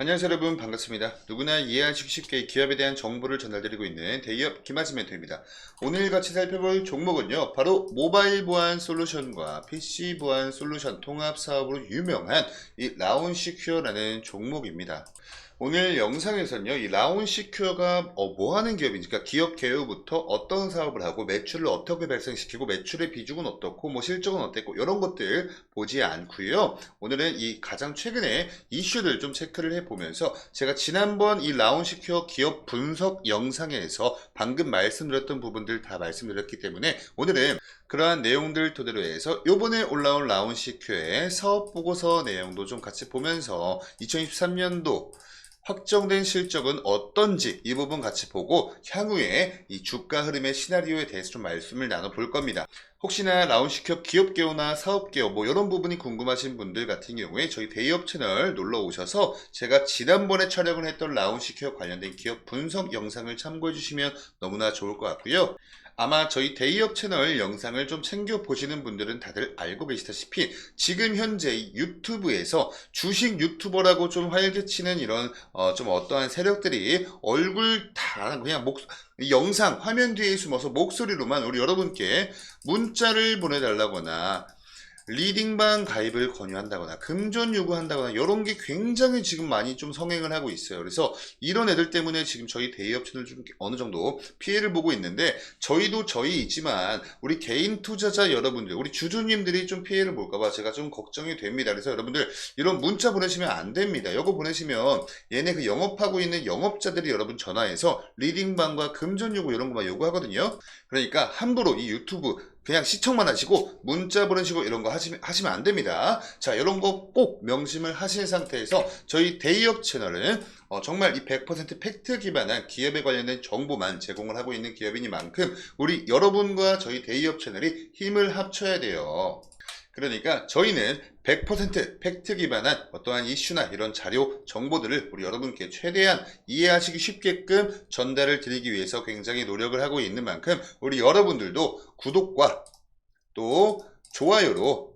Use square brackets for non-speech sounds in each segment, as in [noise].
안녕하세요 여러분 반갑습니다. 누구나 이해하시기 쉽게 기업에 대한 정보를 전달드리고 있는 대기업 김하지 멘토입니다. 오늘 같이 살펴볼 종목은요. 바로 모바일 보안 솔루션과 PC 보안 솔루션 통합 사업으로 유명한 이 라운시큐어라는 종목입니다. 오늘 영상에서는요, 이 라운시큐어가 어, 뭐 하는 기업인지, 그러니까 기업 개요부터 어떤 사업을 하고 매출을 어떻게 발생시키고 매출의 비중은 어떻고 뭐 실적은 어땠고 이런 것들 보지 않고요. 오늘은 이 가장 최근에 이슈들 좀 체크를 해보면서 제가 지난번 이 라운시큐어 기업 분석 영상에서 방금 말씀드렸던 부분들 다 말씀드렸기 때문에 오늘은 그러한 내용들 토대로 해서 요번에 올라온 라운시큐어의 사업 보고서 내용도 좀 같이 보면서 2023년도 확정된 실적은 어떤지 이 부분 같이 보고 향후에 이 주가 흐름의 시나리오에 대해서 좀 말씀을 나눠볼 겁니다. 혹시나 라운시큐 기업 개요나 사업 개요 뭐 이런 부분이 궁금하신 분들 같은 경우에 저희 대기업 채널 놀러 오셔서 제가 지난번에 촬영을 했던 라운시큐 관련된 기업 분석 영상을 참고해 주시면 너무나 좋을 것 같고요. 아마 저희 대기업 채널 영상을 좀 챙겨 보시는 분들은 다들 알고 계시다시피 지금 현재 이 유튜브에서 주식 유튜버라고 좀 활개치는 이런 어, 좀 어떠한 세력들이 얼굴 다 그냥 목 영상 화면 뒤에 숨어서 목소리로만 우리 여러분께 문자를 보내달라거나 리딩방 가입을 권유한다거나 금전 요구한다거나 이런 게 굉장히 지금 많이 좀 성행을 하고 있어요. 그래서 이런 애들 때문에 지금 저희 대기업 채널 좀 어느 정도 피해를 보고 있는데 저희도 저희이지만 우리 개인 투자자 여러분들, 우리 주주님들이 좀 피해를 볼까봐 제가 좀 걱정이 됩니다. 그래서 여러분들 이런 문자 보내시면 안 됩니다. 이거 보내시면 얘네 그 영업하고 있는 영업자들이 여러분 전화해서 리딩방과 금전 요구 이런 거만 요구하거든요. 그러니까 함부로 이 유튜브 그냥 시청만 하시고 문자 보내시고 이런 거 하시면, 하시면 안 됩니다. 자, 이런 거 꼭 명심을 하신 상태에서 저희 대기업 채널은 어, 정말 이 100% 팩트 기반한 기업에 관련된 정보만 제공을 하고 있는 기업이니만큼 우리 여러분과 저희 대기업 채널이 힘을 합쳐야 돼요. 그러니까 저희는 100% 팩트 기반한 어떠한 이슈나 이런 자료, 정보들을 우리 여러분께 최대한 이해하시기 쉽게끔 전달을 드리기 위해서 굉장히 노력을 하고 있는 만큼 우리 여러분들도 구독과 또 좋아요로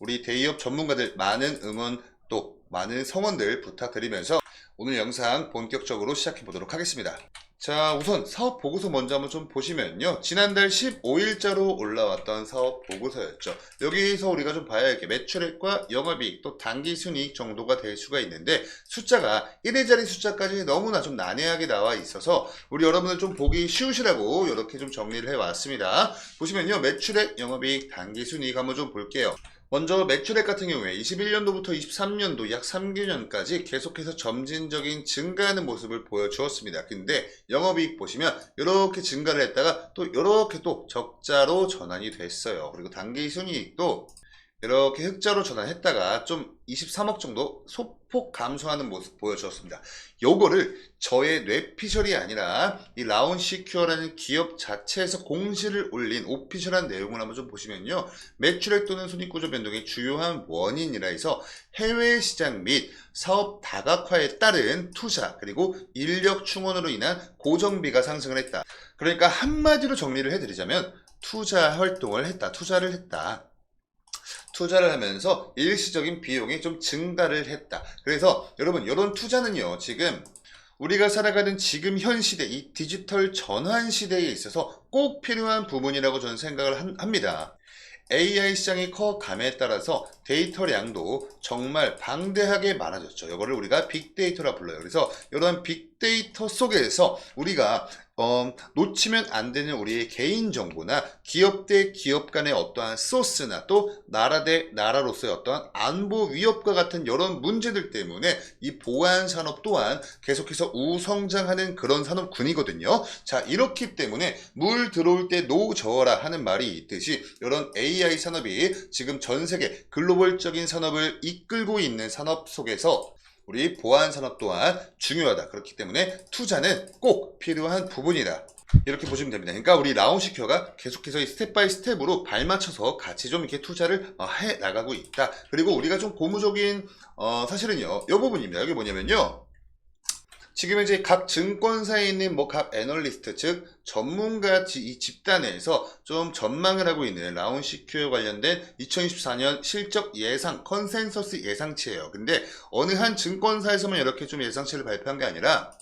우리 대기업 전문가들 많은 응원 또 많은 성원들 부탁드리면서 오늘 영상 본격적으로 시작해 보도록 하겠습니다. 자, 우선 사업 보고서 먼저 한번 좀 보시면요. 지난달 15일자로 올라왔던 사업 보고서였죠. 여기서 우리가 좀 봐야 할 게 매출액과 영업이익 또 단기 순이익 정도가 될 수가 있는데 숫자가 1회짜리 숫자까지 너무나 좀 난해하게 나와 있어서 우리 여러분들 좀 보기 쉬우시라고 이렇게 좀 정리를 해 왔습니다. 보시면요. 매출액, 영업이익, 단기 순이익 한번 좀 볼게요. 먼저 매출액 같은 경우에 21년도부터 23년도 약 3개년까지 계속해서 점진적인 증가하는 모습을 보여주었습니다. 근데 영업이익 보시면 이렇게 증가를 했다가 또 이렇게 또 적자로 전환이 됐어요. 그리고 단기 순이익도 이렇게 흑자로 전환했다가 좀 23억 정도 소폭 감소하는 모습 보여주었습니다. 요거를 저의 뇌피셜이 아니라 이 라운시큐어라는 기업 자체에서 공시를 올린 오피셜한 내용을 한번 좀 보시면요. 매출액 또는 손익구조 변동의 주요한 원인이라 해서 해외 시장 및 사업 다각화에 따른 투자 그리고 인력 충원으로 인한 고정비가 상승을 했다. 그러니까 한마디로 정리를 해드리자면 투자 활동을 했다. 투자를 했다. 투자를 하면서 일시적인 비용이 좀 증가를 했다. 그래서 여러분 이런 투자는요 지금 우리가 살아가는 지금 현 시대 이 디지털 전환 시대에 있어서 꼭 필요한 부분이라고 저는 생각을 한- 합니다. AI 시장이 커감에 따라서 데이터량도 정말 방대하게 많아졌죠. 이거를 우리가 빅데이터라 불러요. 그래서 이런 빅 데이터 속에서 우리가 어, 놓치면 안 되는 우리의 개인 정보나 기업 대 기업 간의 어떠한 소스나 또 나라 대 나라로서의 어떠한 안보 위협과 같은 이런 문제들 때문에 이 보안 산업 또한 계속해서 우성장하는 그런 산업군이거든요. 자, 이렇기 때문에 물 들어올 때 노 저어라 하는 말이 있듯이 이런 AI 산업이 지금 전 세계 글로벌적인 산업을 이끌고 있는 산업 속에서 우리 보안 산업 또한 중요하다. 그렇기 때문에 투자는 꼭 필요한 부분이다. 이렇게 보시면 됩니다. 그러니까 우리 라운시큐어가 계속해서 이 스텝 바이 스텝으로 발맞춰서 같이 좀 이렇게 투자를 어, 해 나가고 있다. 그리고 우리가 좀 고무적인 어, 사실은요, 이 부분입니다. 여기 뭐냐면요. 지금 이제 각 증권사에 있는 뭐 각 애널리스트 즉 전문가 지- 이 집단에서 좀 전망을 하고 있는 라운시큐에 관련된 2024년 실적 예상 컨센서스 예상치예요. 근데 어느 한 증권사에서만 이렇게 좀 예상치를 발표한 게 아니라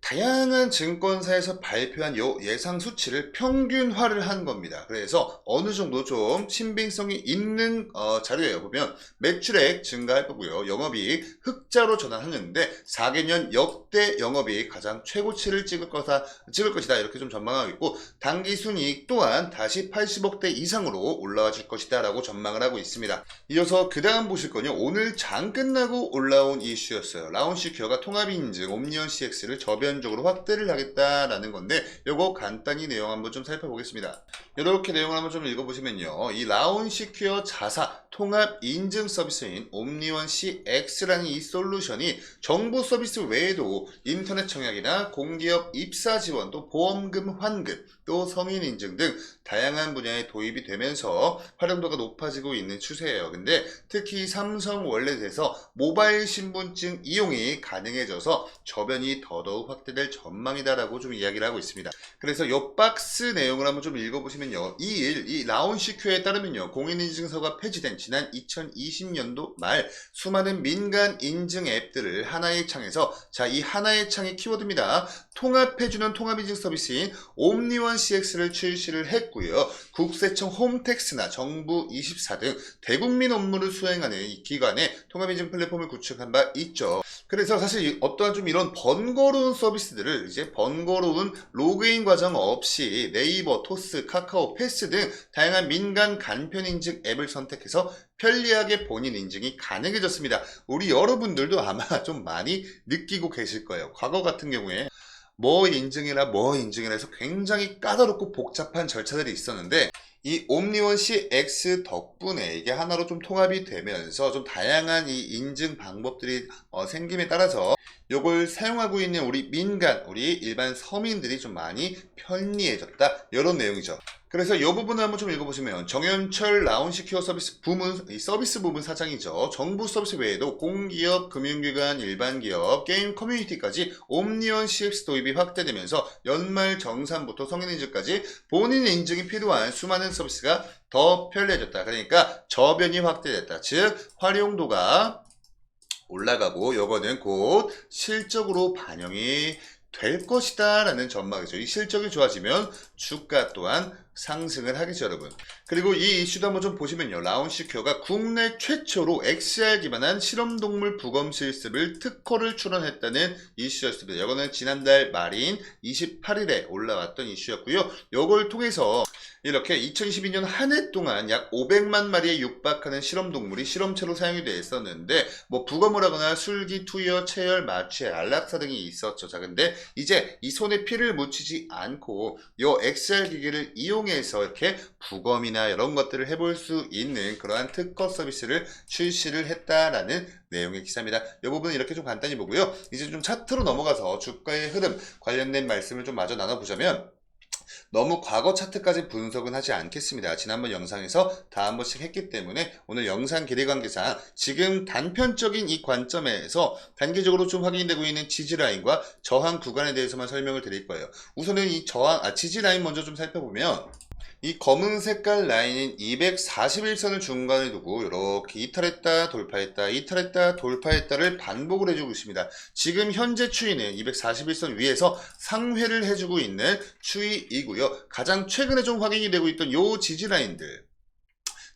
다양한 증권사에서 발표한 요 예상 수치를 평균화를 한 겁니다. 그래서 어느 정도 좀 신빙성이 있는 어, 자료예요. 보면 매출액 증가할 거고요. 영업이익 흑자로 전환하는데 4개년 역대 영업이익 가장 최고치를 찍을 거다 찍을 것이다. 이렇게 좀 전망하고 있고 단기 순이익 또한 다시 80억대 이상으로 올라와질 것이다 라고 전망을 하고 있습니다. 이어서 그 다음 보실 건요. 오늘 장 끝나고 올라온 이슈였어요. 라운시큐어가 통합 인증 옴니언 CX를 저변 적으로 확대를 하겠다라는 건데 요거 간단히 내용 한번 좀 살펴보겠습니다. 이렇게 내용을 한번 좀 읽어보시면요. 이 라운 시큐어 자사 통합 인증 서비스인 옴니원 CX라는 이 솔루션이 정부 서비스 외에도 인터넷 청약이나 공기업 입사 지원 또 보험금 환급 또 성인 인증 등 다양한 분야에 도입이 되면서 활용도가 높아지고 있는 추세예요. 근데 특히 삼성 월렛에서 모바일 신분증 이용이 가능해져서 저변이 더더욱 확 대될 전망이다라고 좀 이야기를 하고 있습니다. 그래서 이 박스 내용을 한번 좀 읽어보시면요. 이 일, 이 라운시큐에 따르면요. 공인인증서가 폐지된 지난 2020년도 말 수많은 민간 인증 앱들을 하나의 창에서 자, 이 하나의 창의 키워드입니다. 통합해주는 통합인증 서비스인 옴니원 CX를 출시를 했고요. 국세청 홈택스나 정부 24 등 대국민 업무를 수행하는 이 기관에 통합인증 플랫폼을 구축한 바 있죠. 그래서 사실 이 어떠한 좀 이런 번거로운 서비스들을 이제 번거로운 로그인 과정 없이 네이버, 토스, 카카오, 패스 등 다양한 민간 간편 인증 앱을 선택해서 편리하게 본인 인증이 가능해졌습니다. 우리 여러분들도 아마 [laughs] 좀 많이 느끼고 계실 거예요. 과거 같은 경우에 뭐 인증이라 뭐 인증이라 해서 굉장히 까다롭고 복잡한 절차들이 있었는데 이 옴니원 CX 덕분에 이게 하나로 좀 통합이 되면서 좀 다양한 이 인증 방법들이 어, 생김에 따라서 요걸 사용하고 있는 우리 민간, 우리 일반 서민들이 좀 많이 편리해졌다. 이런 내용이죠. 그래서 이 부분을 한번 좀 읽어보시면 정현철 라운시큐어 서비스 부문 이 서비스 부문 사장이죠. 정부 서비스 외에도 공기업, 금융기관, 일반기업, 게임 커뮤니티까지 옴니언 CX 도입이 확대되면서 연말 정산부터 성인 인증까지 본인 인증이 필요한 수많은 서비스가 더 편리해졌다. 그러니까 저변이 확대됐다. 즉 활용도가 올라가고 요거는 곧 실적으로 반영이 될 것이다 라는 전망이죠. 이 실적이 좋아지면 주가 또한 상승을 하겠죠 여러분. 그리고 이 이슈도 한번 좀 보시면요. 라운시큐어가 국내 최초로 XR 기반한 실험동물 부검 실습을 특허를 출원했다는 이슈였습니다. 이거는 지난달 말인 28일에 올라왔던 이슈였고요. 이걸 통해서 이렇게 2022년 한 해 동안 약 500만 마리에 육박하는 실험동물이 실험체로 사용이 됐었는데 뭐 부검을 하거나 술기, 투여, 체열, 마취, 안락사 등이 있었죠. 자 근데 이제 이 손에 피를 묻히지 않고 요 XR 기기를 이용 해서 이렇게 부검이나 이런 것들을 해볼 수 있는 그러한 특허 서비스를 출시를 했다라는 내용의 기사입니다. 이 부분은 이렇게 좀 간단히 보고요. 이제 좀 차트로 넘어가서 주가의 흐름 관련된 말씀을 좀 마저 나눠보자면 너무 과거 차트까지 분석은 하지 않겠습니다. 지난번 영상에서 다 한 번씩 했기 때문에 오늘 영상 길이 관계상 지금 단편적인 이 관점에서 단기적으로 좀 확인되고 있는 지지라인과 저항 구간에 대해서만 설명을 드릴 거예요. 우선은 이 저항, 아, 지지라인 먼저 좀 살펴보면 이 검은 색깔 라인인 241선을 중간에 두고 이렇게 이탈했다 돌파했다 이탈했다 돌파했다를 반복을 해주고 있습니다. 지금 현재 추이는 241선 위에서 상회를 해주고 있는 추이이고요. 가장 최근에 좀 확인이 되고 있던 요 지지 라인들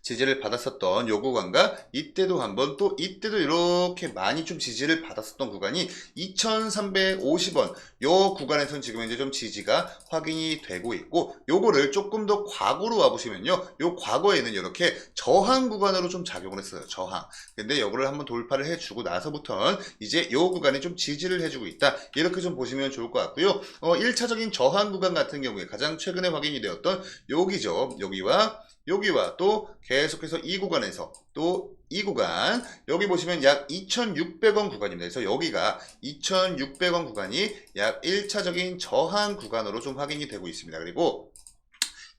지지를 받았었던 요 구간과 이때도 한번 또 이때도 이렇게 많이 좀 지지를 받았었던 구간이 2350원. 요 구간에선 지금 이제 좀 지지가 확인이 되고 있고 요거를 조금 더 과거로 와보시면요. 요 과거에는 이렇게 저항 구간으로 좀 작용을 했어요. 저항. 근데 요거를 한번 돌파를 해주고 나서부터는 이제 요 구간에 좀 지지를 해주고 있다. 이렇게 좀 보시면 좋을 것 같고요. 어 1차적인 저항 구간 같은 경우에 가장 최근에 확인이 되었던 여기죠. 여기와 여기와 또 계속해서 이 구간에서 또 이 구간 여기 보시면 약 2,600원 구간입니다. 그래서 여기가 2,600원 구간이 약 1차적인 저항 구간으로 좀 확인이 되고 있습니다. 그리고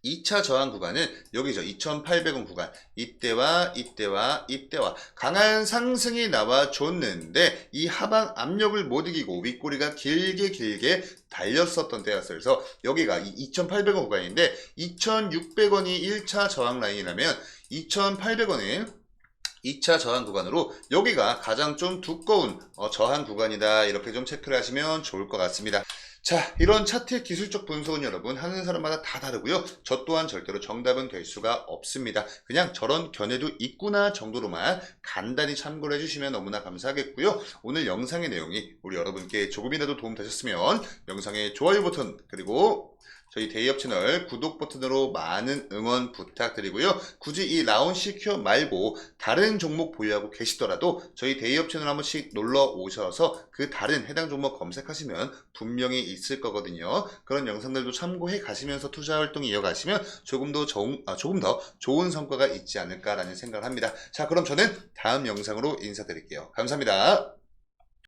2차 저항 구간은 여기죠. 2,800원 구간. 이때와 이때와 이때와 강한 상승이 나와 줬는데 이 하방 압력을 못 이기고 윗꼬리가 길게 길게 달렸었던 때였어요. 그래서 여기가 이 2,800원 구간인데 2,600원이 1차 저항 라인이라면 2,800원은 2차 저항 구간으로 여기가 가장 좀 두꺼운 어, 저항 구간이다 이렇게 좀 체크를 하시면 좋을 것 같습니다. 자, 이런 차트의 기술적 분석은 여러분 하는 사람마다 다 다르고요. 저 또한 절대로 정답은 될 수가 없습니다. 그냥 저런 견해도 있구나 정도로만 간단히 참고를 해주시면 너무나 감사하겠고요. 오늘 영상의 내용이 우리 여러분께 조금이라도 도움 되셨으면 영상의 좋아요 버튼 그리고 저희 데이업 채널 구독 버튼으로 많은 응원 부탁드리고요. 굳이 이 라운 시큐어 말고 다른 종목 보유하고 계시더라도 저희 데이업 채널 한 번씩 놀러 오셔서 그 다른 해당 종목 검색하시면 분명히 있을 거거든요. 그런 영상들도 참고해 가시면서 투자 활동 이어가시면 조금 더 좋은, 아, 조금 더 좋은 성과가 있지 않을까라는 생각을 합니다. 자, 그럼 저는 다음 영상으로 인사드릴게요. 감사합니다.